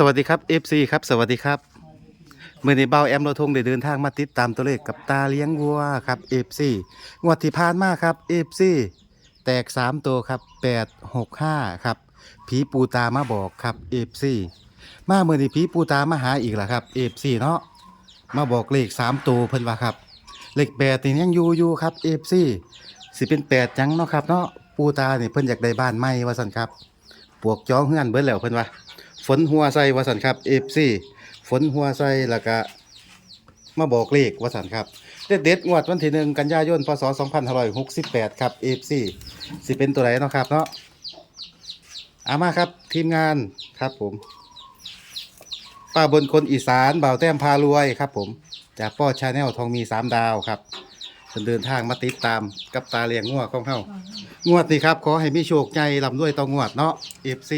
สวัสดีครับ FC ครับ สวัสดีครับเมื่อในเบ้าแอมโรทงได้เดินทางมาติดตามตัวเลขกับตาเลี้ยงวัวครับ FC งวดที่ผ่านมาครับ FC แตก 3 ตัวครับ 865 ครับ ผีปูตามาบอกครับ FC มาเมื่อนี้ผีปูตามาหาอีกล่ะครับ FC เนาะมาบอกเลข 3 ตัวเพิ่นว่าครับ เลขแปดนี่ยังอยู่อยู่ครับ FC สิเป็นแปดจังเนาะครับเนาะปูตานี่เพิ่นอยากได้บ้านใหม่ว่าซั่นครับ ปวกจ้องเฮือนเบิดแล้วเพิ่นว่า ฝนหัวใส่วสันครับ FC ฝนหัวใส่แล้วก็มาบอกเลขวสันครับเด็ดเด็ดงวดวันที่หนึ่งกันยายนพศ2568ครับ FC สิเป็นตัวไหนเนาะครับเนาะอามาครับทีมงานครับผมป้าบนคนอีสานเบาแต้มพารวยครับผมจากป้อชาแนลทองมีสามดาวครับเพิ่นเดินทางมาติดตามกับตาเลียงงัวของเฮางวดนี้ครับ ขอให้มีโชคใหญ่ลำด้วยต่องวดเนาะ FC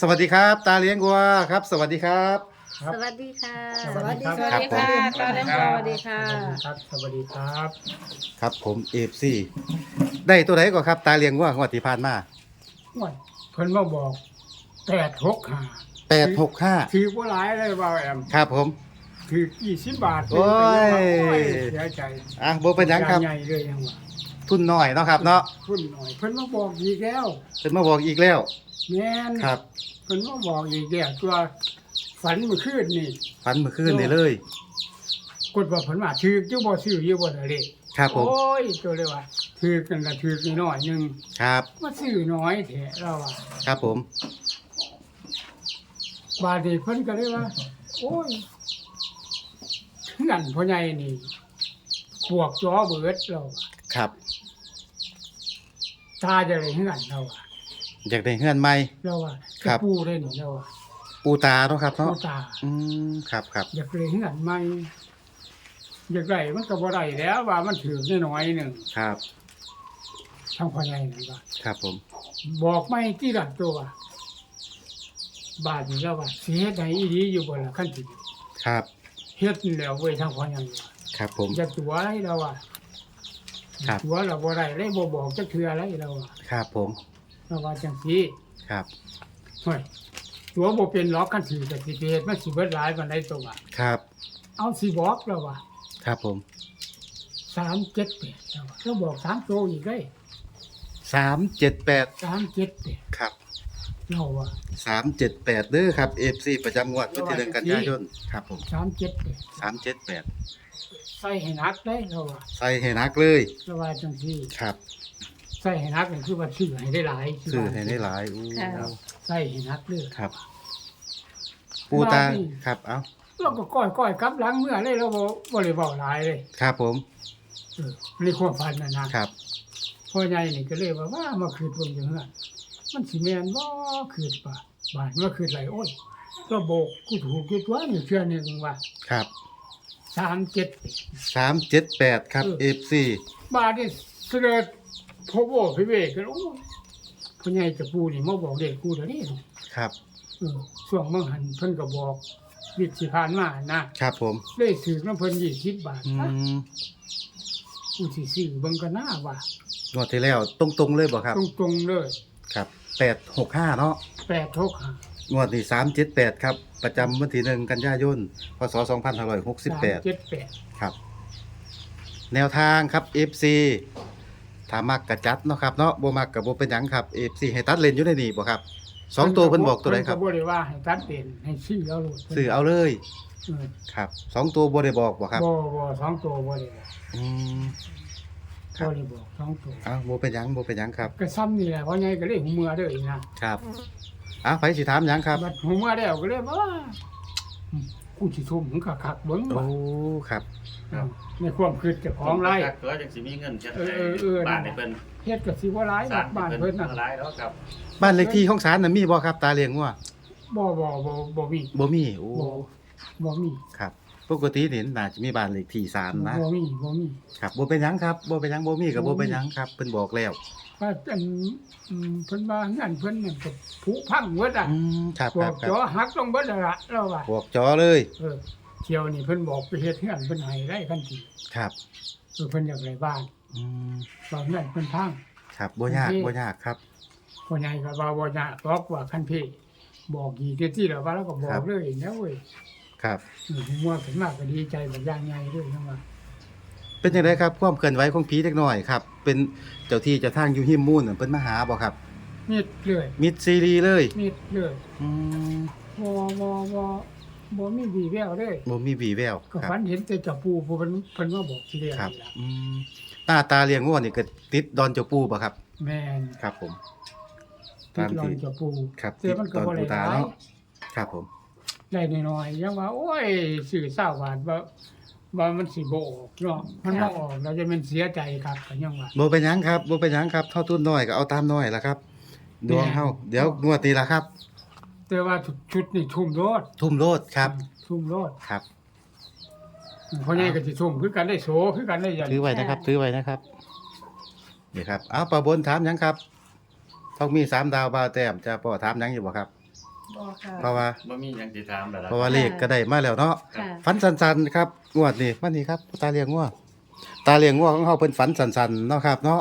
สวัสดีครับ ตาเลี้ยงวัวครับ สวัสดีครับ ครับ สวัสดีค่ะ สวัสดีครับครับผมตอนนี้สวัสดีค่ะ ครับ สวัสดีครับครับผม FC ได้ตัวไหนก่อนครับ ตาเลี้ยงวัวงวดที่ผ่านมาโอ้ยเพิ่นมาบอกแปดหกห้า865ถือว่าหลายเลยบ่าวแอมครับผม ถือกี่สิบบาทโอ้ยโอ้ยเสียใจอะบ่เป็นหยังครับ ใหญ่เลยยังว่าทุนน้อยเนาะครับเนาะ พุ่นหน่อย เพิ่นมาบอกอีกแล้ว เป็นมาบอกอีกแล้ว แม่นครับเพิ่นมาบอกอีกแล้วตัวฝันเมื่อคืนนี่ฝันเมื่อคืนนี่เลย กดว่าเพิ่นว่าถืออยู่บ่ซื้ออยู่บ่ได้เลยครับผมโอ้ยตัวเลยว่าถือกันละถือน้อยๆหนึงครับมาซื้อน้อยแท้เราว่าครับผม บาดนี้เพิ่นก็เลยว่า โอ้ยนั่นพ่อใหญ่นี่ปวกจอเบิดเราอะครับตาจะเลยเฮือนเราอะ อยากได้เฮือนใหม่ เราอะครับจะปูได้นี่เราอะปูตาเนาะครับปูเนาะตา อืมครับครับอยากเลยเฮือนใหม่อยากได้มันก็บ่ได้แล้ว ว่ามันถือน้อยๆหนึงครับทางพ่อใหญ่นั่นว่า ครับผมบอกไม่ที่ละตัว บาดนี้แล้วว่าสิเฮ็ดให้อีดีอยู่บ่ล่ะคันสิครับเฮ็ดนี่แหล้วเว้ยทางพ่อใหญ่ว่าครับผมจะตัวอะไรเราอะครับ ตัวเราบ่ได้เลยบ่บอกจะคืออะไรเราอะครับผม เราว่าจังซี่ครับ เฮ้ยตัวบ่เป็นล็อกกันสิแต่สิไปเฮ็ดมันสิเบิดหลายปานใดตัวอะครับ เอาสิบอกเราว่าครับผม378เราว่าเราบอก3ตัวอีกเลยสามเจ็ดแปด378ครับเราว่าสามเจ็ดแปดเด้อครับ FC ประจำงวดวันที่หนึ่งกันยายนครับผม378สามเจ็ดแปดใส่ให้หนักได้เราว่าใส่ให้นักเลยเราว่าจังซี่ ครับ ใส่ให้หนักนี่คือว่าซื้อให้ได้หลายซื้อให้ได้หลายอู้ค่ะใส่ให้หนักเด้อ ครับ ปูตามาดิครับเอ้าเราก็ก้อยๆกลับหลังเมื่อเลยเราบ่บ่ได้เว้าหลายเลยครับผมเออในความฝันน่ะนะครับพ่อใหญ่นี่ก็เลยว่าว่ามาคืนเบิ่งอยู่เฮือนมันสิแม่นบ่คืนป่ะบาดมาคืนไหลโอ้ยเราโบกกูถูกอยู่ตัวนี่เชื่อหนึงว่าครับ37 สามเจ็ดแปดครับเออ FC บาดนี่เสด็จ พ่อโบพี่เวกกันโอ้ยพ่อใหญ่จะปูนี่มาบอกเด็กกูเดี๋ยวนี้ครับเออช่วงเมื่อหันเพิ่นก็บอกวิทย์สิผ่านมานะครับผมเลยซื้อน้ำเพิ่น20บาทอืนะมกูสิซื้อเบิ่งก็น่าว่างวดที่แล้วตรงๆเลยบ่ครับ ตรงๆเลยครับแปดหกห้าเนาะ8ทกหางวดนี้สามเจ็ดแปดครับ ประจำวันที่หนึ่งกันยายนพศสองพันห้าร้อยหกสิบแปด378ครับ แนวทางครับ FC ถ้ามักกระจัดเนาะครับเนาะบ่มักกับบ่เป็นหยังครับ FC ให้ตัดเลนอยู่ในนี่บ่ครับสองตัวเพิ่นบอกตัวไหนครับเพิ่นก็บ่ได้ว่าให้ตัดเป็นให้ซื้อเอาโลดซื้อเอาเลยเออครับสองตัวบ่ได้บอกบ่ครับบ่บ่สองตัวบ่ได้บอกอืม ครับ บ่ได้บอกสองตัว อ้าวบ่เป็นหยังบ่เป็นหยังครับ ก็ซ้ำนี่แหละเพราะไงก็เลยหูเมื่อเด้ออีกนะครับอ้าวไผสิถามหยังครับ บัดหูเมื่อแล้วก็เลยว่าอืมกูสิทุ่มมึงคักๆเบิ่งโอ้ ว่าครับ เออในความคิดเจ้าของไร เกิดจังสิมีเงินจะเออเออเออ บ้านให้เพิ่นเฮ็ดก็สิบ่หลายสร้าบ้างนให้เพิ่เพิ่นนน่ะหลายแล้วครับบ้านเลขที่ของศาลน่ะมีบ่ครับตาเลี้ยงวัวบ่บ่บ่บ่มีบ่มีโอ้บ่บ่มีครับ ปกตินี่น่าจะมีบ้านเลขที่ศาลนะบ่มีบ่มีครับบ่เป็นหยังครับบ่เป็นหยังบ่มีก็บ่เป็นหยังครับเพิ่นบอกแล้วว่าอันอืมเพิ่นว่างั้นเพิ่นนั่นก็ผุพังเบิดอะอืมครับบคอรับกครัจบอหักลงเบิดแล้วล่ะเราว่าบอกจอเลย เออ เที่ยวนี่เพิ่นบอกไปเฮ็ดเฮือนเพิ่นให้ได้คันทีครับเออเพิ่นอยากได้บ้านอืมตอนนั้นเพิ่นพัง ครับบ่ยากบ่ยากครับพ่อใหญ่ก็ว่าบ่ยากหรอกว่าคันพี่บอกอีกที่แล้วว่าแล้วก็บอครักบ เลยนะเว้ยครับ อืมผมว่าขึ้นมากก็ดีใจแบบอย่างใหญ่ด้วยนะว่าเป็นยังไงครับความเคลื่อนไหวของผีเล็กน้อยครับ เป็นเจ้าที่เจ้าทางอยู่หิมมูนน่ะเพิ่นมาหาบ่ครับ มิดเลยมิดซีรีส์เลยมิดเลยอืม บ่บ่บ่ บ่มีวีแววเลยบ่มีวีแววก็ครับฝันเห็นแต่เจับปูผู้เพิ่นเพิ่นมาบอกทีเดียวครับนี่ล่ะอืมหน้าตาเลี้ยงงัวนี่ก็ติดดอนเจ้าปู่บ่ครับ แม่นครับผม ติตามดรอที่นเจับปูครับแต่มันก็ติดบ่ดอนปูได้ตาหลายเนาะครับผม ได้น้อยๆยังว่า โอ้ยสื่อ20บาทว่าว่ามันสิบ่ออกเนาะมันบ่ออกเราจะเป็นเสียใจครับก็ยังว่า บ่เป็นหยังครับบ่เป็นหยังครับเท่าทุนน้อยก็เอาตามน้อยล่ะครับ ดวงเฮาเดี๋ยวงวดนี้ล่ะครับ แต่ว่าชุดนี่ทุ่มโลดทุ่มโลดครับ ทุ่มโลดครับ เพราะนี่ก็สิทุ่มคือกันได้โสคือกันได้ยันถือไว้นะครับ ถือไว้นะครับนี่ครับเอาประบนถามหยังครับต้องมีสามดาวบาวแต้มจะพ่อถามหยังอยู่บ่ครับบ่ค่ะ เพราะว่า บ่มีหยังสิถามแล้วล่ะเพราะว่าเลขก็ได้มาแล้วเนาะ ค่ะ ฝันสันๆครับงวดนี้วันนี้ครับ ตาเลี้ยงงัวตาเลี้ยงงัวของเฮาเพิ่นฝันสันๆเนาะครับ เนาะ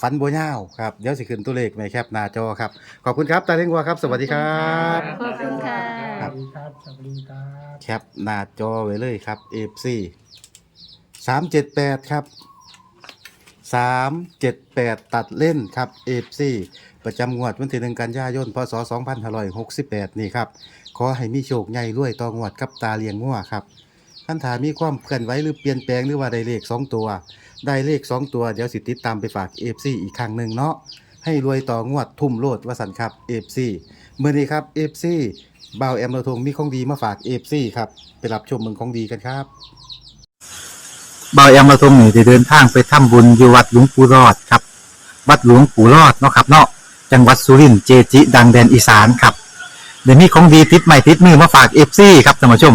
ฝันบ่ยาวครับเดี๋ยวสิขึ้นตัวเลขในแคปหน้าจอครับ ขอบคุณครับตาเลี้ยงงัวครับ สวัสดีครับ ขอบคุณค่ะ สวัสดีครับสวัสดีครับแคปหน้าจอไว้เลยครับ FC 378ครับ378ตัดเล่นครับ FC ประจำงวดวันที่1กันยายนพศ2568นี่ครับ ขอให้มีโชคใหญ่รวยต่องวดกับตาเลียงงัวครับ คันถามีความเคลื่อนไหวหรือเปลี่ยนแปลงหรือว่าได้เลข 2 ตัว ได้เลข 2 ตัว เดี๋ยวสิติดตามไปฝาก FC อีกครั้งหนึ่งเนาะให้รวยต่องวดทุ่มโลดวสันครับ FC เมื่อนี้ครับ FC บ่าวแอมโรทงมีของดีมาฝาก FC ครับไปรับชมเมืองของดีกันครับบายอมาตรงนี่ได้เดินทางไปทำบุญอยู่วัดหลวงปู่รอดครับ วัดหลวงปู่รอดเนาะครับเนาะจังหวัดสุรินทร์เจจิ ดังแดนอีสานครับเดี๋ยวนี้ของดีติดใหม่ติดมือมาฝากเอฟซีครับท่านผู้ชม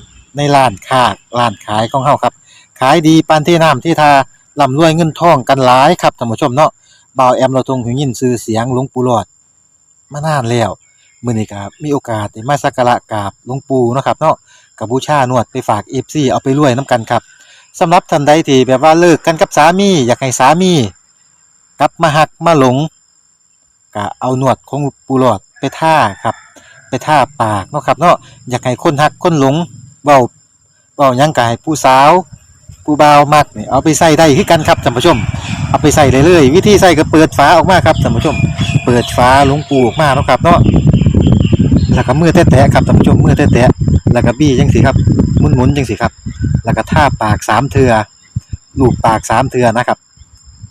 ในร้านค้าร้านขายของเฮาครับ ขายดีปานที่น้ำที่ทาร่ำรวยเงินทองกันหลายครับท่านผู้ชมเนาะบ่าวแอมเราทรงหูยินชื่อเสียงหลวงปู่หลอดมานานแล้วมื้อนี้ครับมีโอกาสได้มาสักการะกราบหลวงปู่เนาะครับเนาะกับบูชานวดไปฝาก FC เอาไปรวยนํกันครับสำหรับท่านใดที่แบบว่าเลิกกันกับสามี อยากให้สามีกลับมาหักมาหลงก็เอาหนวดของปูหลอดไปท่าครับ ไปท่าปากเนาะครับเนาะอยากให้คนหักคนหลง เว้าเว้าหยังกายผู้สาว ผู้บ่าวมักนี่เอาไปใส่ได้คือกันครับท่านผู้ชม เอาไปใส่เลยเลยวิธีใส่ก็เปิดฝาออกมาครับท่านผู้ชม เปิดฝาหลวงปูออกมาเนาะครับเนาะแล้วก็มือแตะๆครับท่านผู้ชมมือแตะๆแล้วก็บี้จังสิครับหมุนๆจังสิครับ แล้วก็ท่าปากสามเทือลูบปากสามเทือนะครับ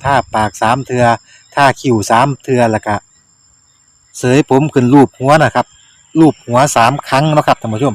ท่าปากสามเทือท่าคิ้วสามเทือแล้วก็เสยผมขึ้นรูปหัวนะครับรูปหัวสามครั้งนะครับท่านผู้ชม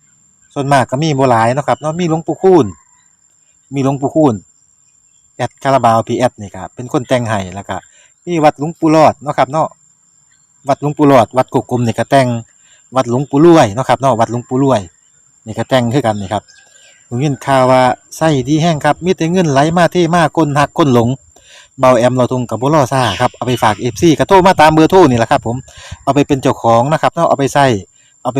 ส่วนมากก็มีโบ่หลายเนาะครับเนาะมีหลวงปู่คูณมีหลวงปู่คูณแอดคาราบาวพีแอดนี่ครับเป็นคนแต่งให้แล้วก็มีวัดหลวงปู่รอดเนาะครับเนาะวัดหลวงปู่รอด วัดกกกลมนี่ก็แต่งวัดหลวงปู่รวยเนาะครับเนาะวัดหลวงปู่รวยนี่ก็แต่งคือกันนี่ครับผมยินข่าวว่าไส้ดีแห้งครับมีแต่เงินไหลมาเทมาก้นหักก้นหลงเบาแอมเราทงกับบุรอซ่าครับเอาไปฝากเอฟซีกระโทรมาตามเบอร์โทรนี่แหละครับผมเอาไปเป็นเจ้าของนะครับเนาะเอาไปใส่เอาไป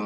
ลวง